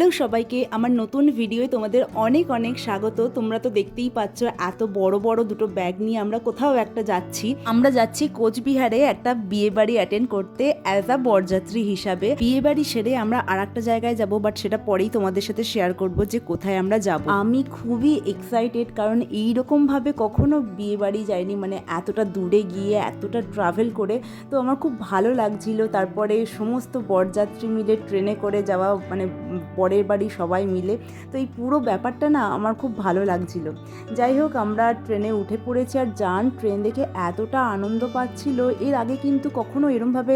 Hello সবাইকে, আমার নতুন ভিডিওয়ে তোমাদের অনেক অনেক স্বাগত। তোমরা তো দেখতেই পাচ্ছ এত বড় বড় দুটো ব্যাগ নিয়ে আমরা কোথাও একটা যাচ্ছি। আমরা যাচ্ছি কোচবিহারে একটা বিয়ে বাড়ি অ্যাটেন্ড করতে অ্যাজ আ বরযাত্রী হিসাবে। বিয়ে বাড়ি সেরে আমরা আর একটা জায়গায় যাব বাট সেটা পরেই তোমাদের সাথে শেয়ার করব যে কোথায় আমরা যাব। আমি খুবই এক্সাইটেড কারণ এইরকম ভাবে কখনো বিয়ে বাড়ি যাইনি মানে এতটা দূরে গিয়ে, এতটা ট্রাভেল করে। তো আমার খুব ভালো লাগছিল, তারপরে সমস্ত বরযাত্রী মিলে ট্রেনে করে যাওয়া মানে পরের বাড়ি সবাই মিলে। তো এই পুরো ব্যাপারটা না আমার খুব ভালো লাগছিল। যাই হোক, আমরা ট্রেনে উঠে পড়েছি আর যান ট্রেন দেখে এতটা আনন্দ পাচ্ছিল। এর আগে কিন্তু কখনো এরমভাবে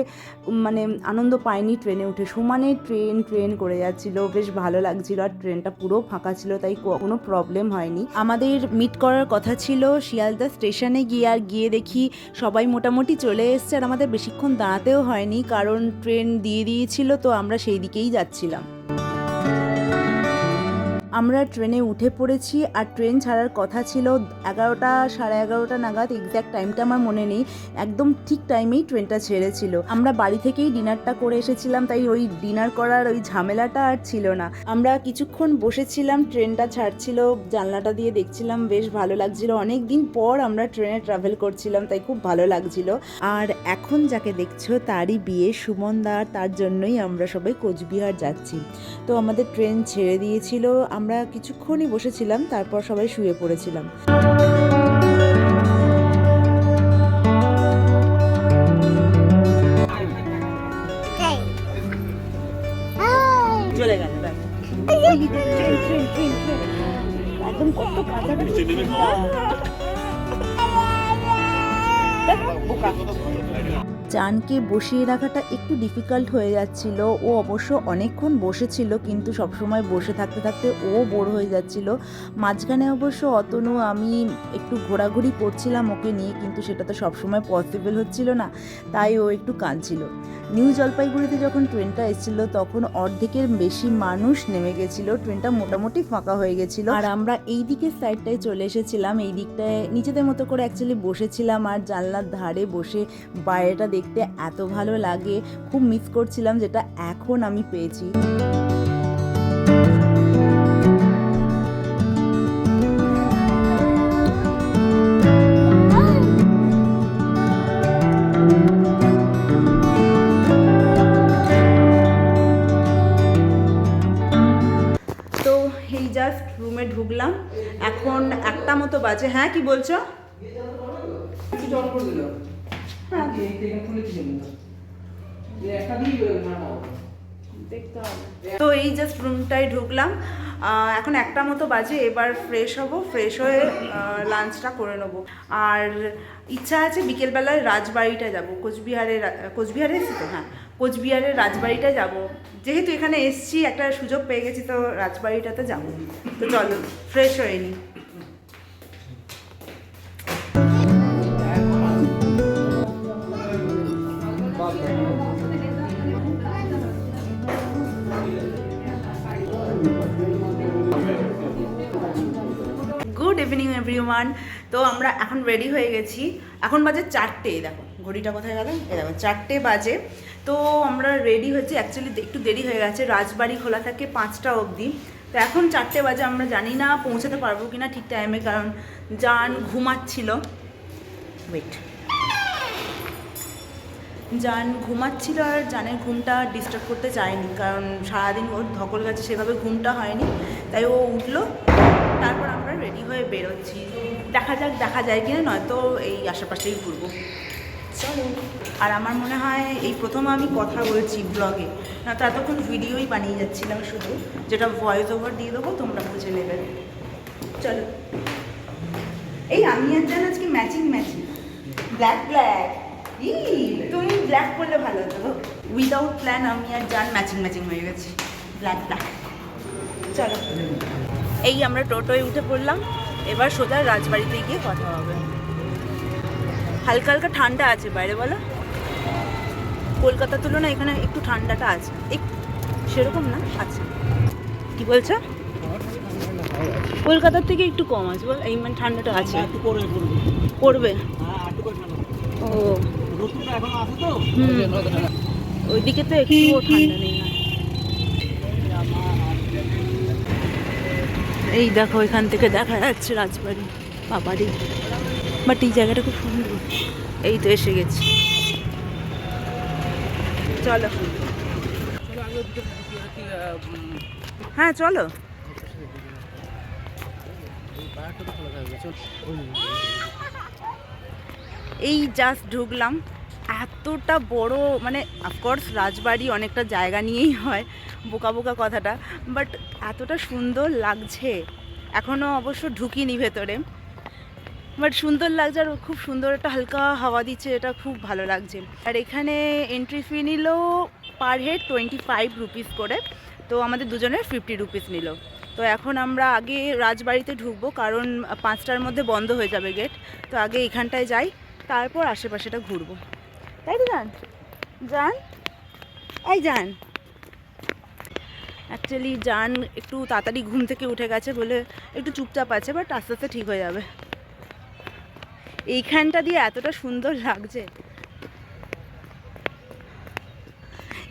মানে আনন্দ পাইনি ট্রেনে উঠে। সমানে ট্রেন ট্রেন করে যাচ্ছিল, বেশ ভালো লাগছিল। আর ট্রেনটা পুরো ফাঁকা ছিল, তাই কোনো প্রবলেম হয়নি। আমাদের মিট করার কথা ছিল, শিয়ালদা স্টেশনে গিয়ে আর গিয়ে দেখি সবাই মোটামুটি চলে এসছে আর আমাদের বেশিক্ষণ দাঁড়াতেও হয়নি। কারণ ট্রেন দিয়ে দিয়েছিল, তো আমরা সেই দিকেই যাচ্ছিলাম। আমরা ট্রেনে উঠে পড়েছি আর ট্রেন ছাড়ার কথা ছিল এগারোটা, সাড়ে এগারোটা নাগাদ এক্স্যাক্ট টাইমটা আমার মনে নেই। একদম ঠিক টাইমেই ট্রেনটা ছেড়েছিল। আমরা বাড়ি থেকেই ডিনারটা করে এসেছিলাম, তাই ওই ডিনার করার ওই ঝামেলাটা আর ছিল না। আমরা কিছুক্ষণ বসেছিলাম, ট্রেনটা ছাড়ছিল, জানলাটা দিয়ে দেখছিলাম, বেশ ভালো লাগছিল। অনেক দিন পর আমরা ট্রেনে ট্রাভেল করছিলাম, তাই খুব ভালো লাগছিল। আর এখন যাকে দেখছ, তারই বিয়ে সুমন সুমনদার তার জন্যই আমরা সবাই কোচবিহার যাচ্ছি। তো আমাদের ট্রেন ছেড়ে দিয়েছিল। আমরা কিছুক্ষণই বসেছিলাম তারপর সবাই শুয়ে পড়েছিলাম। চলে গেল একদম কত কাছাকাছি জানকে বসিয়ে রাখাটা একটু ডিফিকাল্ট হয়ে যাচ্ছিল। ও অবশ্য অনেকক্ষণ বসেছিল, কিন্তু সবসময় বসে থাকতে থাকতে ও বোর হয়ে যাচ্ছিল। মাঝখানে অবশ্য অতনু, আমি একটু ঘোরাঘুরি করছিলাম ওকে নিয়ে, কিন্তু সেটা তো সবসময় পসিবল হচ্ছিল না, তাই ও একটু কাঁদছিল। নিউ জলপাইগুড়িতে যখন ট্রেনটা এসেছিল, তখন অর্ধেকের বেশি মানুষ নেমে গেছিল। ট্রেনটা মোটামুটি ফাঁকা হয়ে গেছিল। আর আমরা এই দিকের সাইডটায় চলে এসেছিলাম। এই দিকটায় নিজেদের মতো করে অ্যাকচুয়ালি বসেছিলাম। আর জানলার ধারে বসে বাইরেটা দেখতে এত ভালো লাগে। খুব মিস করছিলাম যেটা এখন আমি পেয়েছি। জাস্ট রুমে ঢুকলাম। এখন একটা মতো বাজে। হ্যাঁ কি বলছো? তো এই জাস্ট রুমটায় ঢুকলাম। এখন একটা মতো বাজে এবার ফ্রেশ হব ফ্রেশ হয়ে লাঞ্চটা করে নেব। আর ইচ্ছা আছে বিকেলবেলায় রাজবাড়িটা যাব। কোচবিহারের রা- কোচবিহারে এসছি তো? হ্যাঁ। কোচবিহারের রাজবাড়িটা যাব। যেহেতু এখানে এসছি একটা সুযোগ পেয়ে গেছি তো রাজবাড়িটাতে যাব। তো চলো ফ্রেশ হয়ে নিই ইভিনিং এভরিওয়ান তো আমরা এখন রেডি হয়ে গেছি। এখন বাজে চারটে দেখো, ঘড়িটা কোথায় গেল? এই দেখো, চারটে বাজে। তো আমরা রেডি হয়েছি অ্যাকচুয়ালি একটু দেরি হয়ে গেছে, রাজবাড়ি খোলা থাকে পাঁচটা অবধি। তো এখন চারটে বাজে, আমরা জানি না পৌঁছাতে পারব কিনা ঠিক টাইমে কারণ যান ঘুমাচ্ছিল। ওয়েট যান ঘুমাচ্ছিল আর জানের ঘুমটা ডিস্টার্ব করতে চায়নি, কারণ সারাদিন ওর ধকল গেছে, সেভাবে ঘুমটা হয়নি। তাই ও উঠল তারপর আমরা রেডি হয়ে বেরোচ্ছি। দেখা যাক, দেখা যায় কিনা, নয়তো এই আশেপাশেই ঘুরবো। চলো। আর আমার মনে হয় এই প্রথম আমি কথা বলছি ব্লগে না তো এতক্ষণ ভিডিওই বানিয়ে যাচ্ছিলাম শুধু, যেটা ভয়েস ওভার দিয়ে দেবো, তোমরা বুঝে নেবে। চলো। এই, আমি আর জান আজকে ম্যাচিং ম্যাচিং ব্ল্যাক ব্ল্যাক ই তুমি ব্ল্যাক করলে ভালো হতো। উইদাউট প্ল্যান আমি আর জান ম্যাচিং ম্যাচিং হয়ে গেছি। ব্ল্যাক ব্ল্যাক চলো। এই আমরা টোটোয় উঠে পড়লাম। এবার সোজা রাজবাড়িতে গিয়ে কথা হবে। হালকা হালকা ঠান্ডা আছে বাইরে বলো। কলকাতার তুলনায় এখানে একটু ঠান্ডাটা আছে। সেরকম না? আছে। কি বলছো? কলকাতার থেকে একটু কম আছে। বল এই মানে ঠান্ডাটা আছে। একটু পড়বে। হ্যাঁ ও। ওইদিকে তো একটু ঠান্ডা নেই। না এই দেখো, এখান থেকে দেখা যাচ্ছে রাজবাড়ি, বাবারি। বাট এই জায়গাটা খুব সুন্দর। এই তো এসে গেছি। চলো। হ্যাঁ চলো। এই জাস্ট ঢুকলাম। এতটা বড় মানে অফকোর্স রাজবাড়ি অনেকটা জায়গা নিয়েই হয়। বোকা বোকা কথাটা বাট এতটা সুন্দর লাগছে। এখনও অবশ্য ঢুকিনি ভেতরে। বাট সুন্দর লাগছে আর খুব সুন্দর একটা হালকা হাওয়া দিচ্ছে, এটা খুব ভালো লাগছে। আর এখানে এন্ট্রি ফি নিল per head twenty five rupees করে, তো আমাদের দুজনের ফিফটি রুপিস নিল। তো এখন আমরা আগে রাজবাড়িতে ঢুকবো, কারণ পাঁচটার মধ্যে বন্ধ হয়ে যাবে গেট তো আগে এখানটায় যাই, তারপর আশেপাশেটা ঘুরবো। তাই তো যান যান এই যান অ্যাকচুয়ালি যান একটু তাড়াতাড়ি ঘুম থেকে উঠে গেছে বলে একটু চুপচাপ আছে বাট আস্তে আস্তে ঠিক হয়ে যাবে। এইখানটা দিয়ে এতটা সুন্দর লাগছে।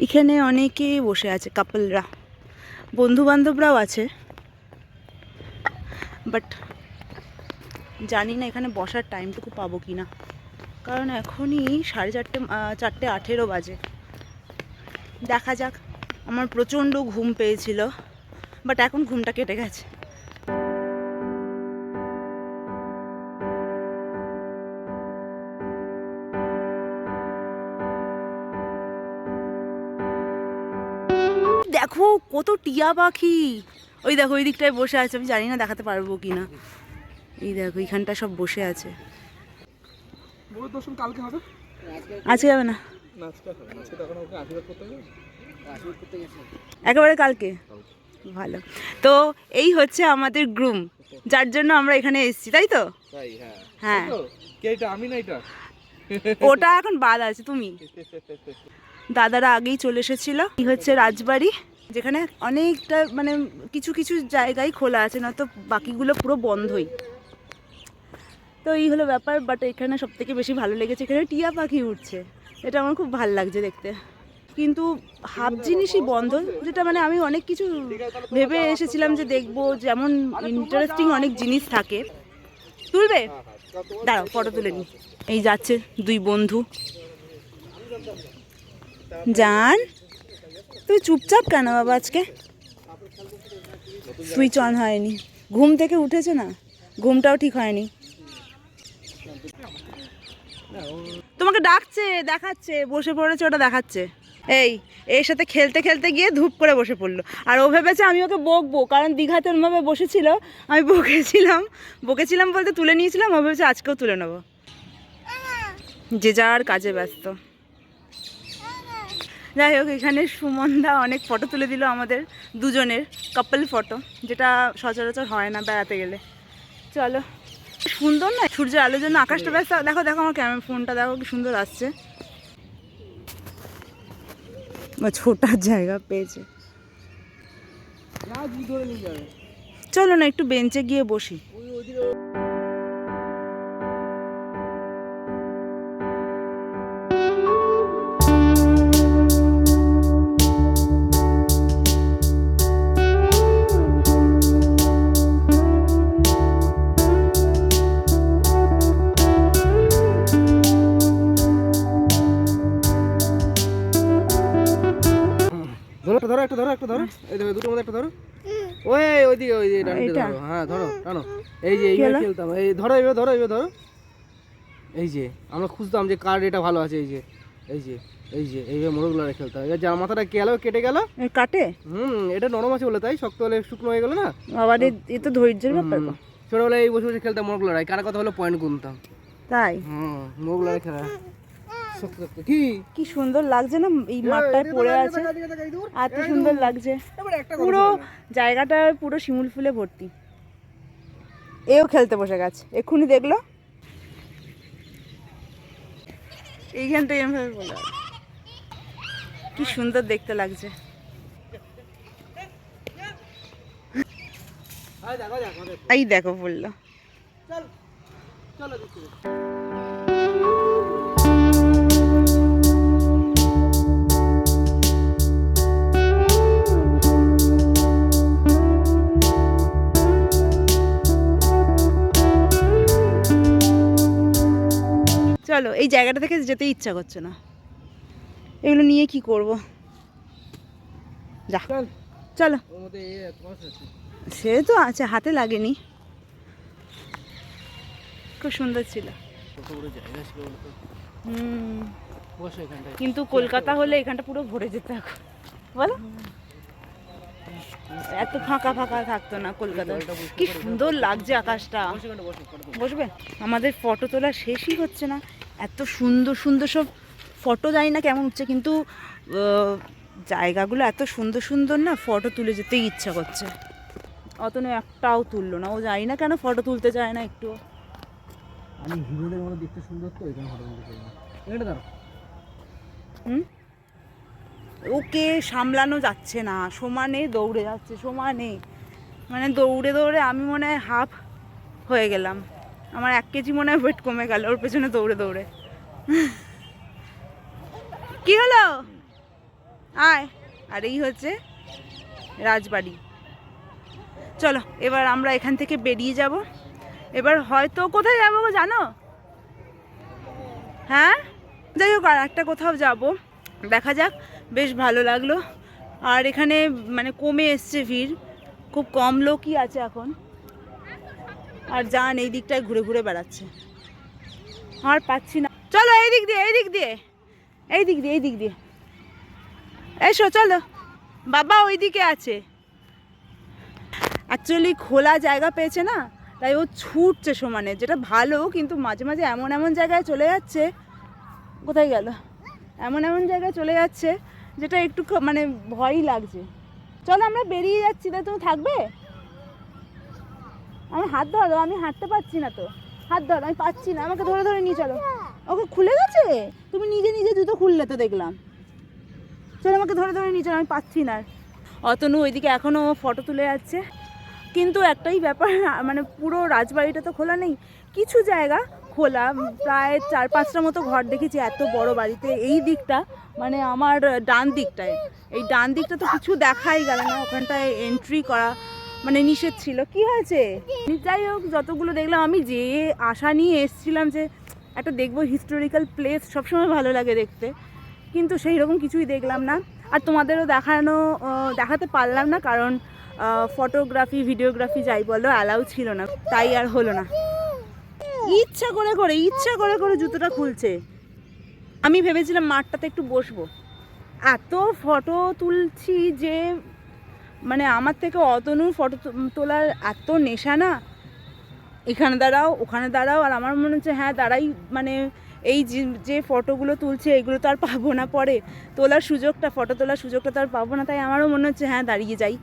এখানে অনেকে বসে আছে কাপলরা বন্ধু বান্ধবরাও আছে। বাট জানি না এখানে বসার টাইমটুকু পাবো কি না কারণ এখনই সাড়ে চারটে চারটে আঠেরো বাজে। দেখা যাক। আমার প্রচণ্ড ঘুম পেয়েছিল বাট এখন ঘুমটা কেটে গেছে। দেখো কত টিয়া পাখি। ওই দেখো ওই দিকটায় বসে আছে আমি জানি না দেখাতে পারব কি না এই দেখো এইখানটা সব বসে আছে। কালকে হবে? আজকে যাবে না। আজকে হবে না। আজকে তখন ওকে আশীর্বাদ করতে একেবারে কালকে? ভালো। তো এই হচ্ছে আমাদের গ্রুম যার জন্য আমরা এখানে এসেছি তাই তো? হ্যাঁ। হ্যাঁ। ওটা এখন বাদ আছে তুমি। দাদারা আগেই চলে এসেছিল। এই হচ্ছে রাজবাড়ি যেখানে অনেকটা মানে কিছু কিছু জায়গায় খোলা আছে না তো বাকিগুলো পুরো বন্ধই। তো এই হলো ব্যাপার বাট এখানে সব থেকে বেশি ভালো লেগেছে এখানে টিয়া পাখি উঠছে। এটা আমার খুব ভালো লাগছে দেখতে। কিন্তু হাফ জিনিসই বন্ধ, যেটা মানে আমি অনেক কিছু ভেবে এসেছিলাম যে দেখব যেমন ইন্টারেস্টিং অনেক জিনিস থাকে। তুলবে? দাঁড়াও ফটো তুলে নি। এই যাচ্ছে দুই বন্ধু। জান, তুই চুপচাপ কেন বাবা আজকে? সুইচ অন হয়নি। ঘুম থেকে উঠেছে না? ঘুমটাও ঠিক হয়নি। তোমাকে ডাকছে, দেখাচ্ছে, বসে পড়েছে, ওটা দেখাচ্ছে। এই, এর সাথে খেলতে খেলতে গিয়ে ধূপ করে বসে পড়ল। আর ও ভেবেছে আমি ওকে বকবো, কারণ দীঘাতে ওরমভাবে বসেছিল আমি বকেছিলাম বকেছিলাম বলতে তুলে নিয়েছিলাম, ও ভেবেছে আজকেও তুলে নেব। যে যার কাজে ব্যস্ত। যাই হোক, এখানে সুমনদা অনেক ফটো তুলে দিল আমাদের দুজনের কাপল ফটো যেটা সচরাচর হয় না বেড়াতে গেলে। চলো। সুন্দর না? সূর্যের আলোর জন্য আকাশটা ব্যস্ত। দেখো দেখো আমার ক্যামেরা ফোনটা দেখো কি সুন্দর আসছে। ও ছোটার জায়গা পেয়েছে। চলো না একটু বেঞ্চে গিয়ে বসি। ধরো। ওই ওইদিকে ওই ডানদিকে ধরো। হ্যাঁ ধরো টানো। এই যে এইভাবে খেলতাম এই ধরো এইভাবে ধরো এইভাবে ধরো। এই যে আমরা খুঁজতাম যে কার এটা ভালো আছে এই যে এই যে এই যে এইভাবে মোড়গুলো খেলতাম এবার যার মাথাটা গেল কেটে গেল। কাটে? হুম এটা নরম আছে বলে তাই শক্ত হলে শুকনো হয়ে গেল না? আবার এ- তো ধৈর্যের ব্যাপার। ছোটবেলায় এই বসে বসে খেলতাম মোড়গুলো কার কথা হলো পয়েন্ট গুনতাম। তাই? হুম মোড়গুলো খেলা। শক্ত শক্ত কি? কি সুন্দর লাগছে না? এই মাঠটায় পড়ে আছে। এত সুন্দর লাগছে। পুরো জায়গাটা পুরো শিমুল ফুলে ভর্তি। এও খেলতে বসে গেছে। এক্ষুনি দেখল। এইখানটাই এমভাবে বলে কি সুন্দর দেখতে লাগছে। এই দেখো বলল। চল চলো চলো এই জায়গাটা থেকে যেতে ইচ্ছা করছে না। এগুলো নিয়ে কি করব? যা চলো। সে তো আছে হাতে লাগেনি। খুব সুন্দর ছিল। কিন্তু কলকাতা হলে এখানটা পুরো ভরে যেত এখন বলো। এত ফাঁকা ফাঁকা থাকতো না কলকাতা কি সুন্দর লাগছে আকাশটা। বসবে? আমাদের ফটো তোলা শেষই হচ্ছে না। এত সুন্দর সুন্দর সব ফটো জানি না কেমন হচ্ছে কিন্তু জায়গাগুলো এত সুন্দর সুন্দর না ফটো তুলে যেতেই ইচ্ছা করছে। অতনু একটাও তুললো না ও জানি না কেন ফটো তুলতে চায় না একটু। আমি হিরোদের মতো দেখতে সুন্দর তো এখানে ফটো তুলতে চাই না। হুম? ওকে সামলানো যাচ্ছে না সমানে দৌড়ে যাচ্ছে সমানে। মানে দৌড়ে দৌড়ে আমি মনে হয় হাফ হয়ে গেলাম। আমার এক কেজি মনে হয় ওয়েট কমে গেল, ওর পেছনে দৌড়ে দৌড়ে। কি হলো? আয়। আর এই হচ্ছে রাজবাড়ি। চলো, এবার আমরা এখান থেকে বেরিয়ে যাব। এবার হয়তো কোথায় যাব জানো? হ্যাঁ? যাই হোক, আর একটা কোথাও যাব। দেখা যাক, বেশ ভালো লাগল। আর এখানে মানে কমে এসছে ভিড়। খুব কম লোকই আছে এখন। আর যান এই দিকটায় ঘুরে ঘুরে বেড়াচ্ছে। আর পাচ্ছি না। চলো এই দিক দিয়ে এই দিক দিয়ে। এই দিক দিয়ে এই দিক দিয়ে। এসো, চলো। বাবা ওই দিকে আছে। অ্যাকচুয়ালি খোলা জায়গা পেয়েছে না, তাই ও ছুটছে সমানে। যেটা ভালো, কিন্তু মাঝে মাঝে এমন এমন জায়গায় চলে যাচ্ছে। কোথায় গেল? এমন এমন জায়গায় চলে যাচ্ছে, যেটা একটু মানে ভয়ই লাগছে। চলো আমরা বেরিয়ে যাচ্ছি তা তুমি থাকবে? আমি হাত ধরো আমি হাঁটতে পারছি না তো। হাত ধরো, আমি পাচ্ছি না, আমাকে ধরে ধরে নিয়ে চলো। ওকে খুলে গেছে? তুমি নিজে নিজে জুতো খুললে তো দেখলাম। চলো, আমাকে ধরে ধরে নিয়ে চলো, আমি পাচ্ছি না। অতনু ওইদিকে এখনও ফটো তুলে যাচ্ছে। কিন্তু একটাই ব্যাপার মানে পুরো রাজবাড়িটা তো খোলা নেই। কিছু জায়গা খোলা, প্রায় চার পাঁচটা মতো ঘর দেখেছি, এত বড় বাড়িতে। এই দিকটা মানে আমার ডান দিকটায়। এই ডান দিকটা তো কিছু দেখাই গেল না, ওখানটায় এন্ট্রি করা। মানে নিষেধ ছিল। কি হয়েছে? যাই হোক, যতগুলো দেখলাম, আমি যে আশা নিয়ে এসেছিলাম যে একটা দেখব হিস্টোরিক্যাল প্লেস সবসময় ভালো লাগে দেখতে। কিন্তু সেই রকম কিছুই দেখলাম না। আর তোমাদেরও দেখানো দেখাতে পারলাম না কারণ ফটোগ্রাফি ভিডিওগ্রাফি যাই বলো অ্যালাউ ছিল না। তাই আর হলো না। ইচ্ছা করে করে, ইচ্ছা করে করে জুতোটা খুলছে। আমি ভেবেছিলাম মাঠটাতে একটু বসবো। এত ফটো তুলছি যে মানে আমার থেকে অতনু ফটো তোলার এত নেশা না। এখানে দাঁড়াও, ওখানে দাঁড়াও, আর আমার মনে হচ্ছে হ্যাঁ দাঁড়াই মানে এই যে- ফটোগুলো তুলছে, এগুলো তো আর পাবো না পরে। তোলার সুযোগটা, ফটো তোলার সুযোগটা তো আর পাবো না, তাই আমারও মনে হচ্ছে হ্যাঁ দাঁড়িয়ে যাই।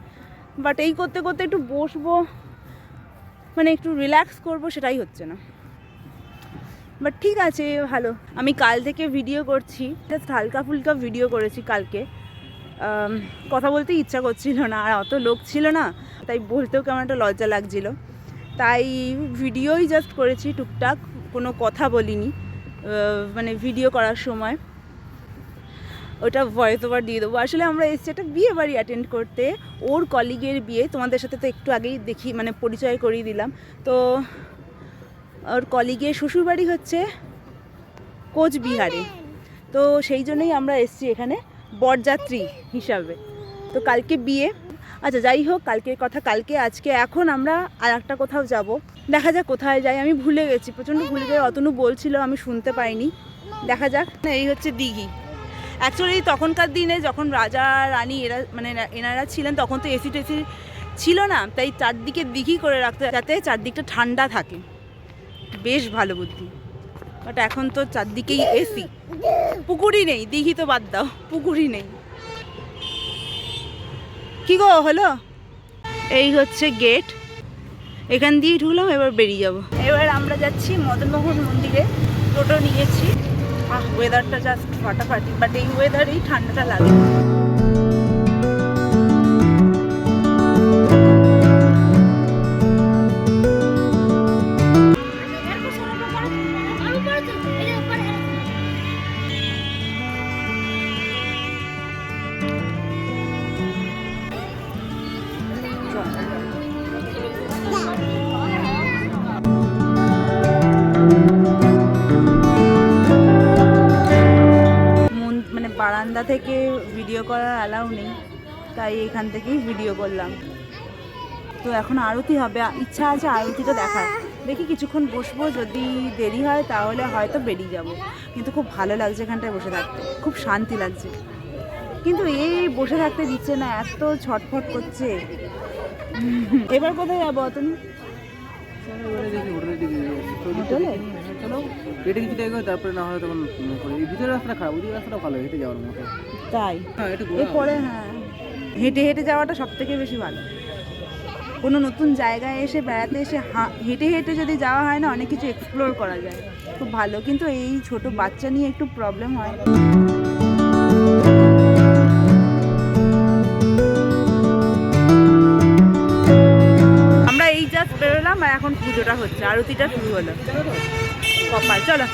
বাট এই করতে করতে একটু বসবো মানে একটু রিল্যাক্স করব, সেটাই হচ্ছে না। বাট ঠিক আছে, ভালো। আমি কাল থেকে ভিডিও করছি। হালকা ফুলকা ভিডিও করেছি কালকে। কথা বলতে ইচ্ছা করছিল না, আর অত লোক ছিল না, তাই বলতেও কেমন একটা লজ্জা লাগছিল। তাই ভিডিওই জাস্ট করেছি টুকটাক, কোনো কথা বলিনি মানে ভিডিও করার সময়। ওটা ভয়েস ওভার দিয়ে দেবো। আসলে আমরা এসেছি একটা বিয়ে বাড়ি অ্যাটেন্ড করতে। ওর কলিগের বিয়ে, তোমাদের সাথে তো একটু আগেই দেখি মানে পরিচয় করিয়ে দিলাম। তো ওর কলিগের শ্বশুরবাড়ি হচ্ছে কোচবিহারে। তো সেই জন্যই আমরা এসেছি এখানে। বরযাত্রী হিসাবে। তো কালকে বিয়ে। আচ্ছা যাই হোক, কালকের কথা কালকে, আজকে এখন আমরা আর একটা কোথাও যাব। দেখা যাক কোথায় যাই। আমি ভুলে গেছি, প্রচণ্ড ভুলে যাই অতনু বলছিল, আমি শুনতে পাইনি। দেখা যাক। এই হচ্ছে দিঘি। অ্যাকচুয়ালি তখনকার দিনে যখন রাজা, রানী এরা মানে এনারা ছিলেন, তখন তো এসি টেসি ছিল না। তাই চারদিকে দিঘি করে রাখতে যাতে চারদিকটা ঠান্ডা থাকে। বেশ ভালো বুদ্ধি। বাট এখন তো চারদিকেই এসি পুকুরই নেই, দিঘি তো বাদ দাও, পুকুরই নেই। কি গো, হলো? এই হচ্ছে গেট এখান দিয়েই ঢুকলাম, এবার বেরিয়ে যাব। এবার আমরা যাচ্ছি মদনমোহন মন্দিরে। টোটো নিয়েছি। আহ ওয়েদারটা জাস্ট ফাটাফাটি বাট এই ওয়েদারেই ঠান্ডাটা লাগে বারান্দা থেকে ভিডিও করার অ্যালাউ নেই তাই এখান থেকেই ভিডিও করলাম। তো এখন আরতি হবে ইচ্ছা আছে আরতিটা দেখার। দেখি কিছুক্ষণ বসবো যদি দেরি হয় তাহলে হয়তো বেরিয়ে যাব। কিন্তু খুব ভালো লাগছে এখানটায় বসে থাকতে খুব শান্তি লাগছে। কিন্তু এই বসে থাকতে দিচ্ছে না এত ছটফট করছে। এবার কোথায় যাব তুমি হোটেলে? চলো পেটে কিছু দেখবে তারপরে না হয় তখন এই ভিতরের রাস্তাটা খারাপ ওই রাস্তাটা ভালো হেঁটে যাওয়ার মতো। তাই? হ্যাঁ এটা এরপরে হ্যাঁ। হেঁটে হেঁটে যাওয়াটা সব থেকে বেশি ভালো। কোনো নতুন জায়গায় এসে বেড়াতে এসে হা- হেঁটে হেঁটে যদি যাওয়া হয় না অনেক কিছু এক্সপ্লোর করা যায়। খুব ভালো। কিন্তু এই ছোট বাচ্চা নিয়ে একটু প্রবলেম হয়। আমরা এই জাস্ট বেরোলাম আর এখন পুজোটা হচ্ছে। আরতিটা শুরু হলো। কপাল। চলো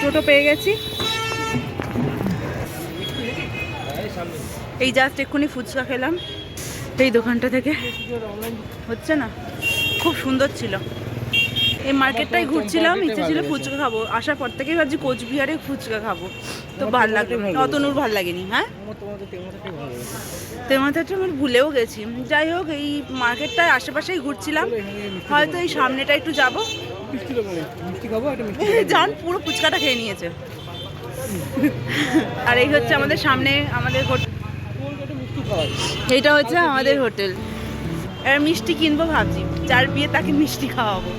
টোটো পেয়ে গেছি। এই জাস্ট এক্ষুনি ফুচকা খেলাম। এই দোকানটা থেকে। হচ্ছে না? খুব সুন্দর ছিল। এই মার্কেটটাই ঘুরছিলাম ইচ্ছে ছিল ফুচকা খাব। আসার পর থেকেই ভাবছি কোচবিহারে ফুচকা খাব। তো ভালো লাগল। অতনুর ভালো লাগেনি হ্যাঁ? তেমাথাটা আমার ভুলেও গেছি। যাই হোক এই মার্কেটটায় আশেপাশেই ঘুরছিলাম। হয়তো এই সামনেটা একটু যাব। জান, পুরো ফুচকাটা খেয়ে নিয়েছে। আর এই হচ্ছে আমাদের সামনে আমাদের হোটেল। এইটা হচ্ছে আমাদের হোটেল। এবার মিষ্টি কিনবো ভাবছি। যার বিয়ে তাকে মিষ্টি খাওয়াবো।